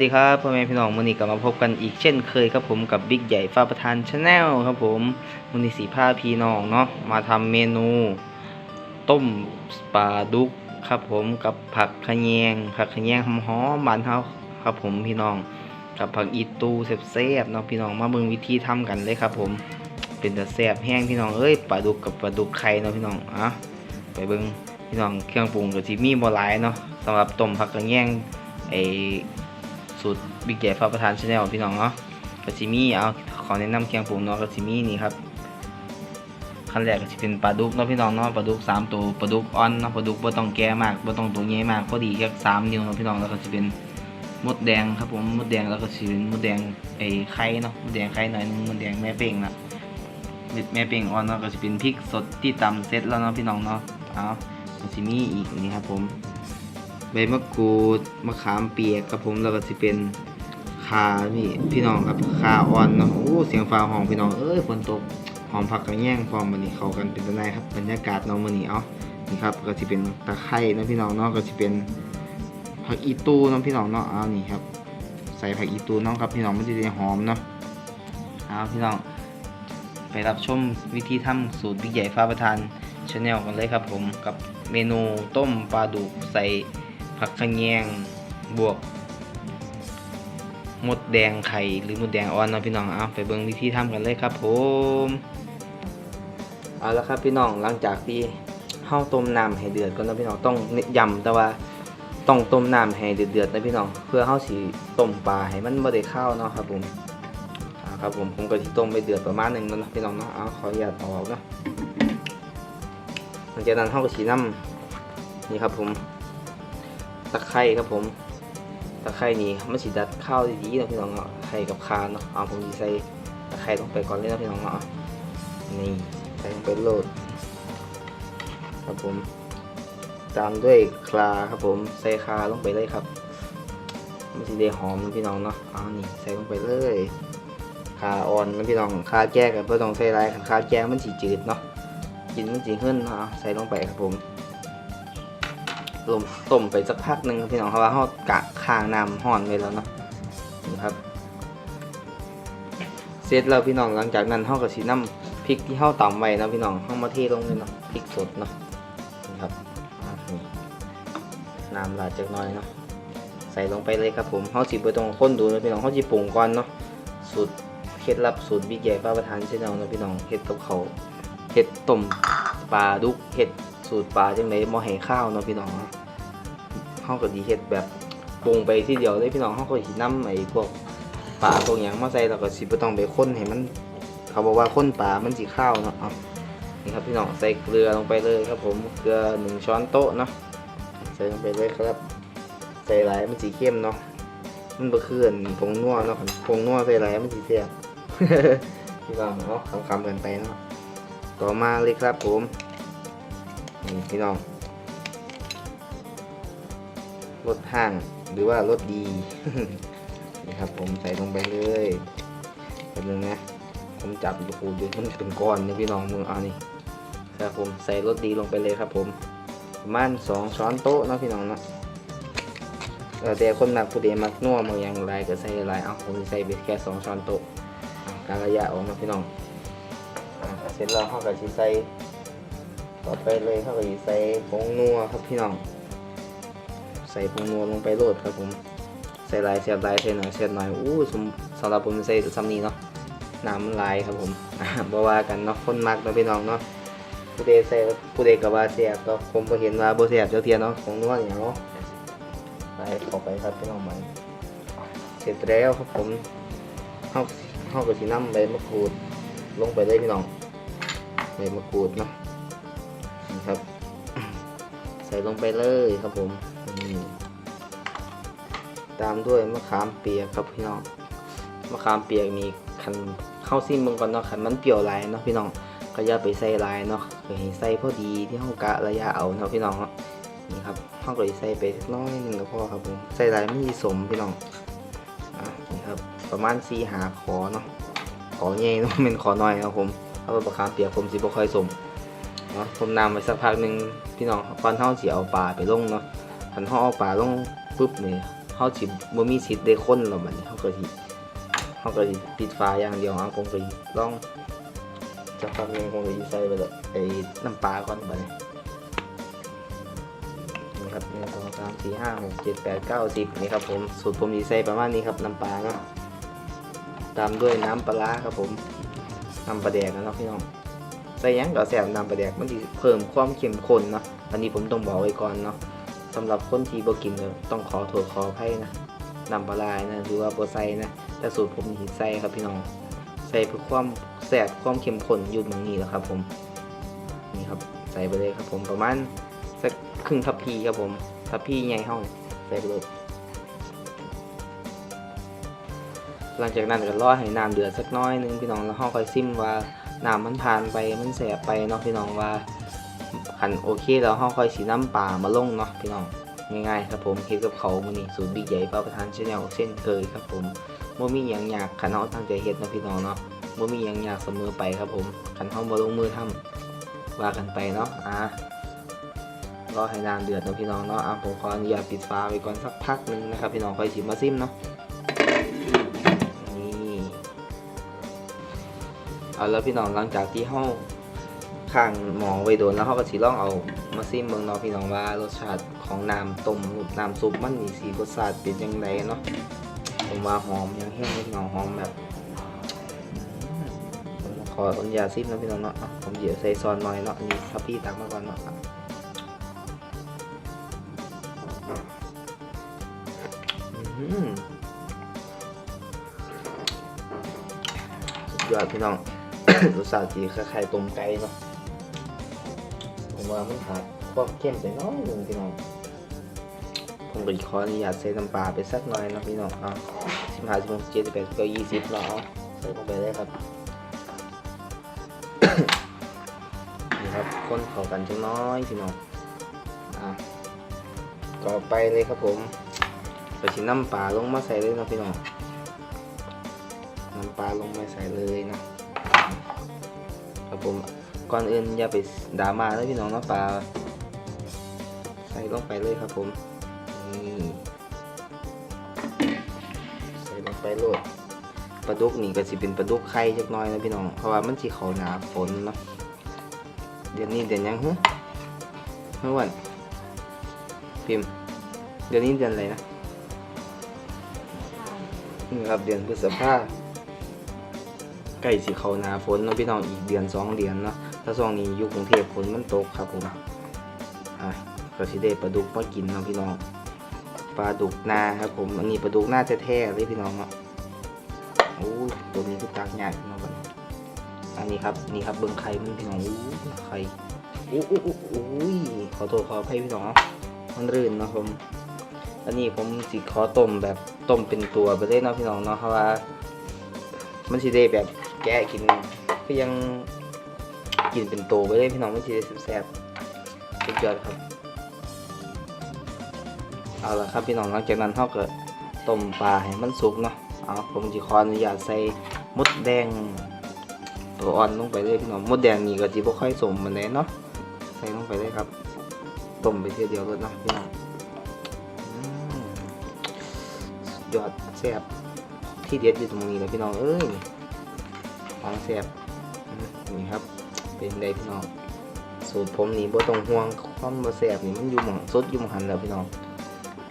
สวัสดีครับพ่อแม่พี่น้องวันนี้กลับมาพบกันอีกเช่นเคยครับผมกับบิ๊กใหญ่ฟ้าประธานชาแนลครับผมวันนี้สีผ้าพี่น้องเนาะมาทำเมนู ต้มปลาดุกครับผมกับผักขะแยง ผักขะแยงหอมๆบานเฮาครับผมพี่น้องกับผักอีตูแซ่บๆเนาะพี่น้องมาเบิ่งวิธีทำกันเลยครับผมเป็นแต่แซ่บแห้งพี่น้องเอ้ยปลาดุกกับปลาดุกไข่เนาะพี่น้องอะไปเบิ่งพี่น้องเครื่องปรุงก็สิมีบ่หลายเนาะสำหรับต้มผักขะแยงไอ สูตรบิ๊กใหญ่ฟ้าประธานชาแนลพี่น้องเนาะกาซิมี่เอาขอแนะนำเคียงปรุงเนาะกาซิมี่นี่ครับขั้นแรกก็จะเป็นปลาดุกเนาะพี่น้องเนาะปลาดุกสามตัวปลาดุกอ่อนเนาะปลาดุกบ่ต้องแก่มากบ่ต้องตัวใหญ่มากพอดีแค่สามนิ้วเนาะพี่น้องแล้วก็จะเป็นมดแดงครับผมมดแดงแล้วก็จะเป็นมดแดงไอ้ไข่เนาะมดแดงไข่หน่อยนึงมดแดงแม่เป่งนะแม่เป่งอ่อนเนาะก็จะเป็นพริกสดที่ตำเสร็จแล้วเนาะพี่น้องเนาะเอากาซิมีอีกนี่ครับผม ใบมะกรูดมะขามเปียกครับผมแล้วก็สิเป็นคาพี่พี่น้องครับคาอ่อนเนาะโอ้เสียงฟ้าห้องพี่น้องเอ้ยฝนตกหอมผักกระแยงพร้อมมันนี้เข้ากันเป็นตัวไหนครับบรรยากาศเนาะมื้อนี้เอานี่ครับก็สิเป็นตะไคร้นะพี่น้องเนาะก็สิเป็นผักอีตูเนาะพี่น้องเนาะเอานี่ครับใส่ผักอีตูเนาะครับพี่น้องมันจะได้หอมเนาะเอาพี่น้องไปรับชมวิธีทำสูตรบิ๊กใหญ่ฟ้าประธานชาแนลกันเลยครับผมกับเมนูต้มปลาดุกใส่ ผักขะแยงบวกมดแดงไข่หรือมดแดงอ่อนเนาะพี่น้องเอาไปเบิ่งวิธีทำกันเลยครับผมเอาละครับพี่น้องหลังจากที่เฮาต้มน้ำให้เดือดก่อนนะพี่น้องต้องย้ำแต่ว่าต้องต้มน้ำให้เดือดๆนะพี่น้องเพื่อเฮาสิต้มปลาให้มันบ่ได้ข้าวเนาะครับผมอ่าครับผมผมก็ที่ต้มไปเดือดประมาณหนึ่งแล้วนะพี่น้องเนาะเอาขออนุญาตอออกนะหลังจากนั้นเข้ากับสีน้ำนี่ครับผม ตะไคร้ครับผมตะไคร้นี่มันสีดัดข้าวดีๆนะพี่น้องเนาะไข่กับคาเนาะเอาผมใส่ตะไคร้ลงไปก่อนเลยนะพี่น้องเนาะนี่ใส่ลงไปโหลด ครับผม ตามด้วยคลาครับผมใส่คาลงไปเลยครับมันสีได้หอมนะพี่น้องเนาะเอานี่ใส่ลงไปเลยขาอ่อนนะพี่น้องขาแก้กับเพื่อต้องใส่ไรคาแก้มันสีจืดเนาะกินมันสีขึ้นเนาะใส่ลงไปครับผม ลมต้มไปสักพักหนึ่งครับพี่น้องเพราะว่าเขากะข้างน้ำห่อนไว้แล้วเนาะนี่ครับเสร็จแล้วพี่น้องหลังจากนั้นเขาก็สีน้ำพริกที่เขาตำไว้นะพี่น้องเขามาเทลงเลยเนาะพริกสดเนาะนี่ครับน้ำลาดจากน้อยเนาะใส่ลงไปเลยครับผมเขาสีไปตรงข้นดูนะพี่น้องเขาจีปรุงก่อนเนาะสูตรเคล็ดลับสูตรบิ๊กใหญ่ป้าประธานเช่นเอานะพี่น้องเห็ดกับเขาเห็ดต้มปลาดุกเห็ดสูตรปลาจังไดมอให้ข้าวเนาะพี่น้อง เฮาก็ดีเห็ดแบบปรุงไปทีเดียวเลยพี่น้องเฮาก็สินำไอ้พวกปลาพวกหยังมาใส่แล้วก็สิบ่ต้องไปค้นให้มัน เขาบอกว่าค้นปลามันสิข้าวเนาะเอานี่ครับพี่น้องใส่เกลือลงไปเลยครับ ผมเกลือหนึ่งช้อนโต๊ะเนาะใส่ลงไปเลยครับ ใส่หลายมันสีเข้มเนาะมันบ่คืออันผงนัวเนาะผงนัวใส่หลายมันสิเสียพี่น้องเนาะคำๆกันไปเนาะต่อมาเลยครับผมนี่พี่น้อง รถห้างหรือว่ารถดีนี่ครับ ผมใส่ลงไปเลยแป๊บนึงนะผมจับดูคูดูมันเป็นก้อนนี่พี่น้องมือเอานี่ครับผมใส่รถดีลงไปเลยครับ ผมประมาณสองช้อนโต๊ะนะพี่น้องนะแต่คนมักผู้เดมักนัวบางอย่างไรก็ใส่หลายเอาผมใส่ไปแค่สองช้อนโต๊ะการระยะออกมาพี่น้องเสร็จแล้วเขาก็ใส่ต่อไปเลยเขาก็สิใส่ผงนัวครับพี่น้อง ใส่ผงนัวลงไปโรดครับผม ใส่ลายเสียบลายใส่หน่อยเสียบหน่อยอู้สำหรับผมใส่ซ้ำนี้เนาะน้ำลายครับผมอะบ่ว่ากันเนาะคนมักเนาะพี่น้องเนาะผู้ใดใส่ผู้ใดก็ว่าเสียบก็ผมก็เห็นว่าบ่เสียบเจ้าเทียนเนาะของนัวอย่างเนาะใส่เข้าไปครับพี่น้องใหม่เสร็จแล้วครับผมเข้าเข้ากับสีน้ำใบมะกรูดลงไปเลยพี่น้องใบมะกรูดเนาะนะครับ ใส่ลงไปเลยครับผม ตามด้วยมะขามเปียกครับพี่น้องมะขามเปียกนี่คันเข้าซิมเบิ่งก่อนเนาะคันมันเปรี้ยวหลายเนาะพี่น้องก็อย่าไปใส่หลายเนาะก็ให้ใส่พอดีที่เฮากะระยะเอาเนาะพี่น้องเนาะนี่ครับห้องก็สิใส่ไปน้อยหนึงก็พอครับผมใส่หลายไม่มีสมพี่น้องอะนี่ครับประมาณสี่หาขอเนาะขอใหญ่เนาะเป็นขอน้อยครับผมถ้าเป็นประคามเปียกผมสิบ่ค่อยสมเนาะผมนำไปสักพักหนึ่งพี่น้องก่อนเฮาสิเอาปลาไปลงเนาะคันเฮาเอาปลาลงปุ๊บนี่ เขาสิบ่มีสิทธิ์ได้ค้นหรอกบัดนี้เขาก็สิเขาก็สิปิดฝาอย่างเดียวเอาผมก็สิลองจะฟังเพลงผมก็สิใส่ไปเลยไอ้น้ำปลาก่อนบัดนี้ครับหนึ่งสองสามสี่ห้าหกเจ็ดแปดเก้าสิบนี่ครับผมสูตรผมสิใส่ประมาณนี้ครับน้ำปลาเนาะตามด้วยน้ำปลาครับผมน้ำปลาแดกนะเนาะพี่น้องใส่ยังก็แซ่บน้ำปลาแดกมันสิเพิ่มความเข้มข้นเนาะอันนี้ผมต้องบอกไว้ก่อนเนาะ สำหรับคนที่บ่กินก็ต้องขอโทษขออภัยนะนำปลาร้านะหรือว่าบ่ใส่นะแต่สูตรผมนี่ใส่ครับพี่น้องใส่เพื่อความแซ่บความเข้มข้นอยู่ตรงนี้แหละครับ ผมนี่ครับใส่ไปเลยครับ ผมประมาณสักครึ่งทัพพีครับผมทัพพีใหญ่ห้องใส่ไปเลยหลังจากนั้นก็รอให้น้ำเดือดสักน้อยหนึงพี่น้องแล้วห้องคอยซิมว่าน้ำมันผ่านไปมันแสบไปเนาะพี่น้องว่า ขันโอเคแล้วห้องค่อยสีน้ำปลามาลงเนาะพี่น้องง่ายๆครับผมเฮ็ดกับเขามือนี้สูตรบิ๊กใหญ่ป้าประธานชาแนลเช่นเคยครับผมบ่มีหยังยากขันเฮาตั้งใจเฮ็ดเนาะพี่น้องเนาะบ่มีหยังยากเสมอไปครับผมขันเฮาบ่ลงมือทำว่ากันไปเนาะอ่ารอให้น้ำเดือดเนาะพี่น้องเนาะอะผมขออนุญาตปิดฝาไว้ก่อนสักพักหนึงนะครับพี่น้องค่อยสิมาซิมเนาะนี่เอาแล้วพี่น้องหลังจากที่เฮา ข้างหมองไว้โดนแล้วเขาก็สิลองเอามาซิมเมืองเนาะพี่น้องว่ารสชาติของน้ำต้มน้ำซุปมันนี่สีรสชาติเป็นยังไงเนาะผมว่าหอมยังแห้งเลยพี่น้องหอมแบบผมขออนุญาตซิมนะพี่น้องเนาะผมเดี๋ยวใส่ซอนหน่อยเนาะอันนี่ถ้าพี่ตักมาก่อนเนาะอะอื้อหือสุดยอดพี่น้องรสชาติจีคล้ายๆต้มไก่เนาะ ว่ามันขาดความเข้มไปน้อยหนึ่งพี่น้องผมก็ขออนุญาตใส่น้ำปลาไปสักหน่อยนะพี่น้องเอาสิบห้าสิบหกเจ็ดสิบแปดสิบเก้ายี่สิบแล้วเอาใส่ลงไปเลยครับนี่ครับคนเข้ากันจังน้อยพี่น้องอะต่อไปเลยครับผมไปชิมน้ำปลาลงมาใส่เลยนะพี่น้องน้ำปลาลงมาใส่เลยนะครับผม ก่อนอื่นอย่าไปดราม่าเลยพี่น้องเนาะปลาใส่ลงไปเลยครับผมนี่ใส่ลงไปโหลดปลาดุกนี่ก็สิเป็นปลาดุกไข่จักน้อยนะพี่น้องเพราะว่ามันสิเขาหนาฝนเนาะเดือนนี้เดือนยังฮึเมื่อวันพิมพ์เดือนนี้เดือนอะไรนะนี่ครับเดือนพฤษภาใกล้สิเขาหนาฝนเนาะพี่น้องอีกเดือนสองเดือนเนาะ ถ้าช่วงนี้อยู่กรุงเทพฝนมันตกครับผมอะก็สิได้ปลาดุกมากินเนาะพี่น้องปลาดุกนาครับผมอันนี้ปลาดุกนาแท้ๆเลยพี่น้องเนาะโอ้ยตัวนี้คือตากยากเนาะบัดนี้อันนี้ครับนี่ครับเบิ้งไข่มันพี่น้องอู้ไข่อู้อู้อู้อู้ยขอโทษขออภัยพี่น้องมันรื่นนะผมอันนี้ผมสิขอต้มแบบต้มเป็นตัวไปเลยเนาะพี่น้องเนาะเพราะว่า มันสิได้แบบแกะกินก็ยัง กินเป็นโตไปเลยพี่น้องไมันสิได้แซ่บๆสุดยอดครับ เอาละครับพี่น้องหลังจากนั้นเราก็ต้มปลาให้มันสุกเนาะเอาผมจะขออนุญาตใส่มดแดงตัวอ่อนลงไปเลยพี่น้องมดแดงนี่ก็จะบ่ค่อยสมมันเลยเนาะใส่ลงไปเลยครับต้มไปเทีเดียวเลยเนาะพี่น้องอืมสุดยอดแซ่บที่เด็ดอยู่ตรงนี้เลยพี่น้องเอ้ยของแซ่บนี่ครับ เป็นไดพี่น้องสูตรผมนี่บ่ต้องห่วงความบ่แซ่บนี่มันอยู่หม่องสดอยู่หม่องหันแล้วพี่น้อง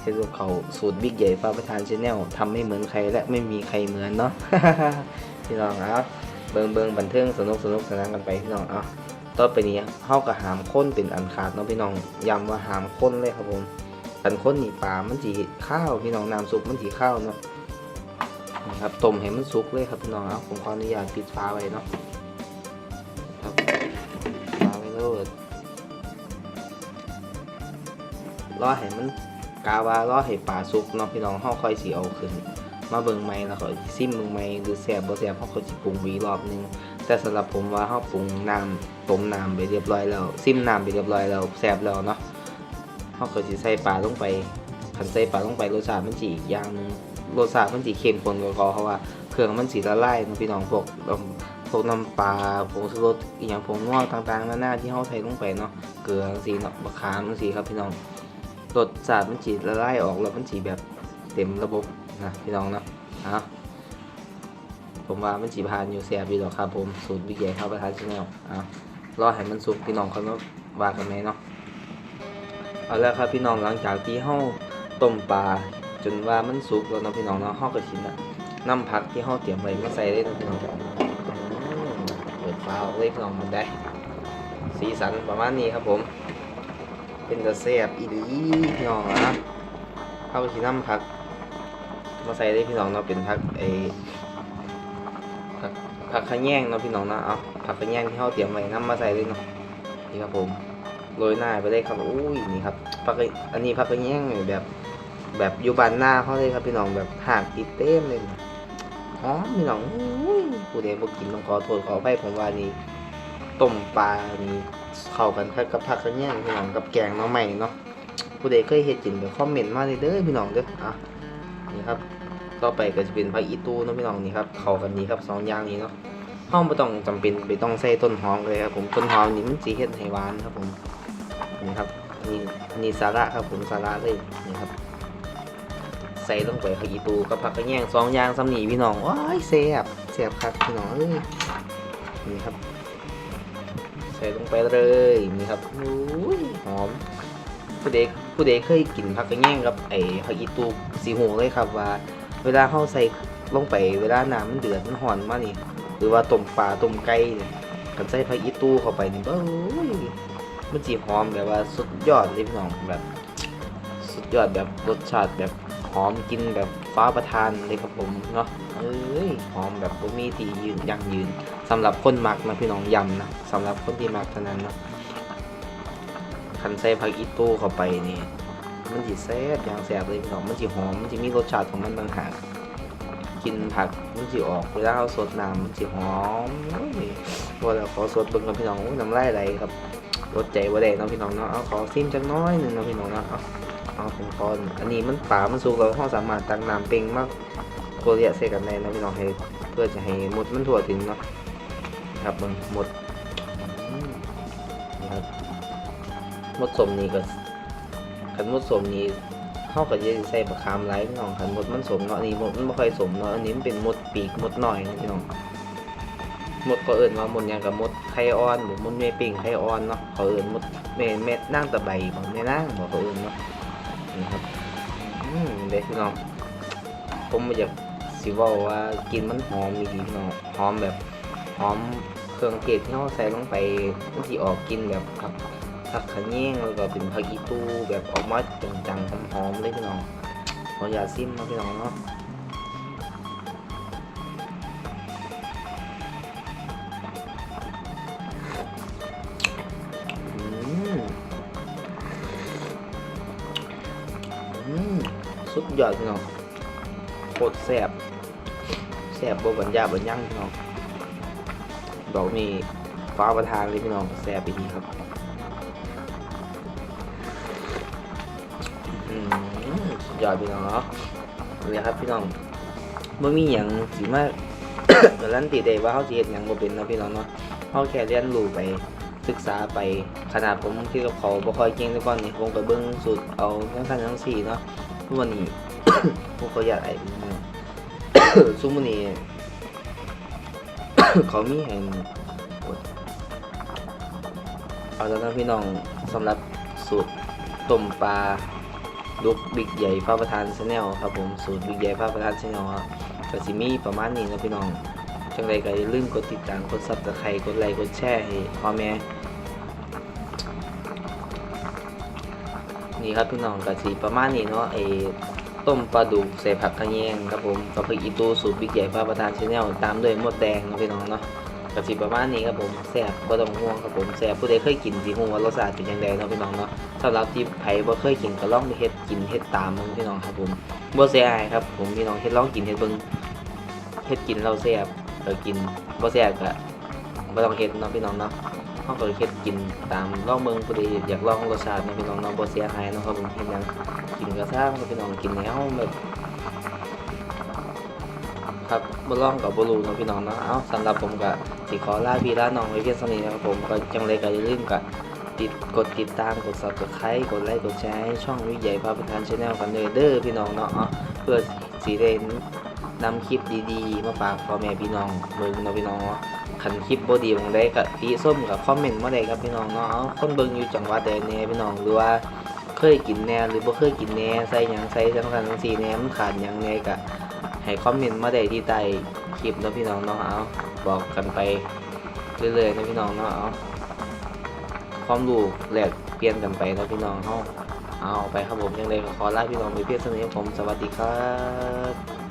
เฮ็ดกับเขาสูตรบิ๊กใหญ่ฟ้าประธานชาแนลทำไม่เหมือนใครและไม่มีใครเหมือนเนาะ พี่น้องเอาเบิ่งเบิ่งบันเทิงสนุกสนุกสนานกันไปพี่น้องเอาต่อไปนี้เฮาก็หามข้นเป็นอันขาดเนาะพี่น้องย้ำว่าหามข้นเลยครับผมอันข้นนี่ปลามันสิข้าวพี่น้องน้ำซุปมันสิข้าวเนาะนะครับต้มให้มันสุกเลยครับพี่น้องครับผมขออนุญาตปิดฟ้าไว้เนาะ รอให้มันกาวารอให้ปลาสุกเนาะพี่น้องเฮาค่อยสิเอาขึ้น มาเบิ่งใหม่แล้วก็ซิมเบิ่งใหม่หรือแซ่บบ่แซ่บเฮาก็สิปรุงอีรอบหนึงแต่สำหรับผมว่าเฮาปรุงน้ำต้มน้ำไปเรียบร้อยแล้ว ซิมน้ำไปเรียบร้อยแล้วแซ่บแล้วเนาะเฮาก็สิใส่ปลาลงไปคันใส่ปลาลงไปรสชาติมันสิอีอย่างนึงรสชาติมันสีเข้มข้นกว่าเพราะว่าเครื่องมันสีละลายนะพี่น้องพวกพวกน้ำปลาผงชูรสอีหยังผงนัวต่างๆนานาที่เขาใส่ลงไปเนาะเกลือจังซี่เนาะมะขามจังซี่ครับพี่น้อง รสชาติมันสีละลายออกแล้วมันสีแบบเต็มระบบนะพี่น้องนะอะผมว่ามันจีพานอยู่แซ่บดีหรอกครับผมสูตรบิ๊กใหญ่ข้าวประทานชาแนลอะรอให้มันสุกพี่น้องเขามาว่ากันไหมเนาะเอาแล้วครับพี่น้องหลังจากที่เฮาต้มปลาจนว่ามันสุกแล้วเนาะพี่น้องเนาะเฮาก็ชิมละน้ำผักที่เฮาเตรียมไว้มาใส่เลยเนะพี่น้องเปิดฟ้าเลยพี่น้องมันได้ สีสันประมาณนี้ครับผม เป็นตะแซบอีหลีพี่น้องนะเข้าที่น้ำผัก มาใส่ได้พี่น้องเนาะเป็นผักไอผักผักขะแยงเนาะพี่น้องนะเอาผักขะแยงที่เขาเตรียมไว้น้ำมาใส่เลยเนาะนี่ครับผมโรยหน้าไปเลยครับอุ้ยนี่ครับผักอันนี้ผักขะแยงนี่แบบแบบอยู่บ้านหน้าเขาเลยครับพี่น้องแบบหากติดเต็มเลยนะอ๋อพี่น้องอุ้ยผู้ใดบ่กินต้องขอโทษขออภัยผมว่านี่ ต้มปลามีเข้ากันครับกับผักขะแยงพี่น้องกับแกงน้องใหม่เนาะผู้ใดเคยเฮ็ดกินก็คอมเมนต์มาเลยเด้อพี่น้องเด้ออะนี่ครับต่อไปก็จะเป็นผักอีตูเนาะพี่น้องนี่ครับเข้ากันดีครับสองอย่างนี้เนาะห้องไม่ต้องจำเป็นไปต้องใส่ต้นหอมเลยครับผมต้นหอมนี่มันสีเฮ็ดให้หวานครับผมนี่ครับนี่นี่สาระครับผมสาระเลยนี่ครับใส่ลงไปผักอีตูกับผักกระแยงสองอย่างซ้ำนีพี่น้องว้ายเสียบเสียบครับพี่น้องเนี่ครับ ลงไปเลยนี่ครับอุ้ยหอมผู้ใดผู้ใดเคยกินผักกระแยงกับไอ้ผักอีตูสีหูเลยครับว่า เวลาเขาใส่ลงไปเวลาน้ำมันเดือดมันหอนมานี่หรือว่าต้มปลาต้มไก่เนี่ยกันใส่ผักอีตูเข้าไปนี่เบ้ยมันจีหอมแบบว่าสุดยอดเลยพี่น้องแบบ สุดยอดแบบรสชาติแบบหอมกินแบบฟ้าประทานเลยครับผมเนาะเอ้ยหอมแบบบ่มีที่ยืนยั่งยืน สำหรับคนมักนะพี่น้องยำนะสำหรับคนที่มักเท่านั้นนะคันใส่ผักอีตู้เข้าไปนี่มันสิแซ่บอย่างแซ่บเลยพี่น้องมันสิหอมมันสิมีรสชาติของมันต่างหากกินผักมันสิออกเวลาเอาสดน้ำมันสิหอมโอ้ยบ่แล้วขอสดเบิ่งกับพี่น้องโอ้ยน้ำลายไหลครับรสใจบ่ได้เนาะพี่น้องเนาะเอาขอซิมจักหน้อยหนึ่งเนาะพี่น้องเนาะเอาเอาผมขออันนี้มันปลามันสุกแล้วเราสามารถตักน้ำเป่งมากโกเลียใส่กันได้นะพี่น้องให้เพื่อจะให้หมดมันทั่วถึงเนาะ ครับบางหมดอืมนี่ครับมดสมนี่ก็ขันมดสมนี่เข้ากับจะใส่บะคามไร้พี่น้องขันมดมันสมเนาะอันนี้มดมันไม่ค่อยสมเนาะอันนี้มันเป็นมดปีกมดหน่อยนะพี่น้องมดก็เอิ่นว่ามดหยังกับมดไข่ออนหรือมดเมปิงไข่ออนเนาะเขาเอิ่นมดเมเม็ดนั่งตะไบบอกไม่นั่งบอกเขาเอิ่นเนาะนี่ครับอืมเด็กพี่น้องผมไม่อยากสิว่าว่ากินมันหอมดีพี่น้องหอมแบบ หอมเครื่องเทศที่เขาใส่ลงไปมันสิออกกินแบบครับผักขะแยงแล้วก็เป็นผักอีตูแบบออกมาจังๆหอมๆเลยพี่น้องขออย่าซิมนะพี่น้องเนาะอืมอืมสุดยอดพี่น้องโคตรแซ่บแซ่บบนยาบนยั่งพี่น้อง ดอกนี่ฟ้าประทานเลยพี่น้องแซ่บไปทีครับสุดยอดพี่น้องเนาะนี่ครับพี่น้องบ่มีหยังสิมาการันตีได้ว่าเฮาเฮ็ดหยังบ่เป็นเนาะพี่น้องเนาะเฮาแค่เรียนรู้ไปศึกษาไปขนาดผมที่กับเขาบ่ค่อยเก่งแต่ก่อนนี่ผมก็เบิ่งสูตรเอาทั้งท่านทั้งสี่เนาะทุกวันนี้ผมก็อยากไอ้ซุมื้อนี้ เขามีให้เอาแล้วนะพี่น้องสำหรับสูตรต้มปลาลูกบิ๊กใหญ่ฟ้าประธานชาแนลครับผมสูตรบิ๊กใหญ่ฟ้าประธานชาแนลครับก็สิมีประมาณนี้นะพี่น้องจังไรก็อย่าลืมกดติดตามกดซับสไครต์กดไลค์กดแชร์ให้พ่อแม่นี่ครับพี่น้องก็สิประมาณนี้เนาะไอ ต้มปลาดุกใส่ผักขะแยงครับผมกับผักอีตูสูตรบิ๊กใหญ่ฟ้าประธานชาแนลตามด้วยมดแดงนะพี่น้องเนาะก็สิประมาณนี้ครับผมแซ่บบ่ต้องห่วงครับผมแซ่บผู้ใดเคยกินสิฮู้ว่ารสชาติเป็นจังไดเนาะพี่น้องเนาะสำหรับที่ไผบ่เคยกินก็ลองไปเฮ็ดกินเฮ็ดตามมึงพี่น้องครับผมบ่เสียอายครับผมพี่น้องเฮ็ดลองกินเฮ็ดเบิ่งเฮ็ดกินเราแซ่บก็กินบ่แซ่บก็บ่ต้องเฮ็ดเนาะพี่น้องเนาะ เฮาก็เฮ็ดกินตามลองเบิ่งผู้ใดอยากลองรสชาติเนะพี่น้องเนาะบ่เสียหายนะครับผมเฮ็ดหยังกินก็ซ่างพี่น้องกินแล้วแบบครับบ่ลองก็บ่รู้เนะพี่น้องเนาะ เอ้าสำหรับผมก็สิขอลาพี่ลาน้องไว้เพียงเท่านี้นะครับผมก็จังไดก็อย่าลืมก็ติดกดติดตามกด subscribe กดไลค์กดแชร์ให้ช่องวิใหญ่พาประธานชาแนลกันเลยเด้อพี่น้องเนาะอ๋อพื่อสีได้นำคลิปดีๆ มาฝากพ่อแม่พี่น้องเบิ่งเนาะพี่น้องเนาะ คันคลิปบดีบางใดก็ติส้มกับคอมเมนต์มาได้ครับพี่น้องเนาะเอาคนเบิ่งอยู่จังหวัดใดแน่พี่น้องหรือว่าเคยกินแน่หรือบ่เคยกินแน่ใส่หยังใส่จังซั่นจังซี่แน่มันขาดหยังแน่ก็ให้คอมเมนต์มาได้ที่ใต้คลิปนะพี่น้องเนาะเอาบอกกันไปเรื่อยๆนะพี่น้องเนาะเอาความรู้แลกเปลี่ยนกันไปนะพี่น้องเฮาเอาไปครับผมยังไงขอลาพี่น้องไปเพียงเท่านี้ผมสวัสดีครับ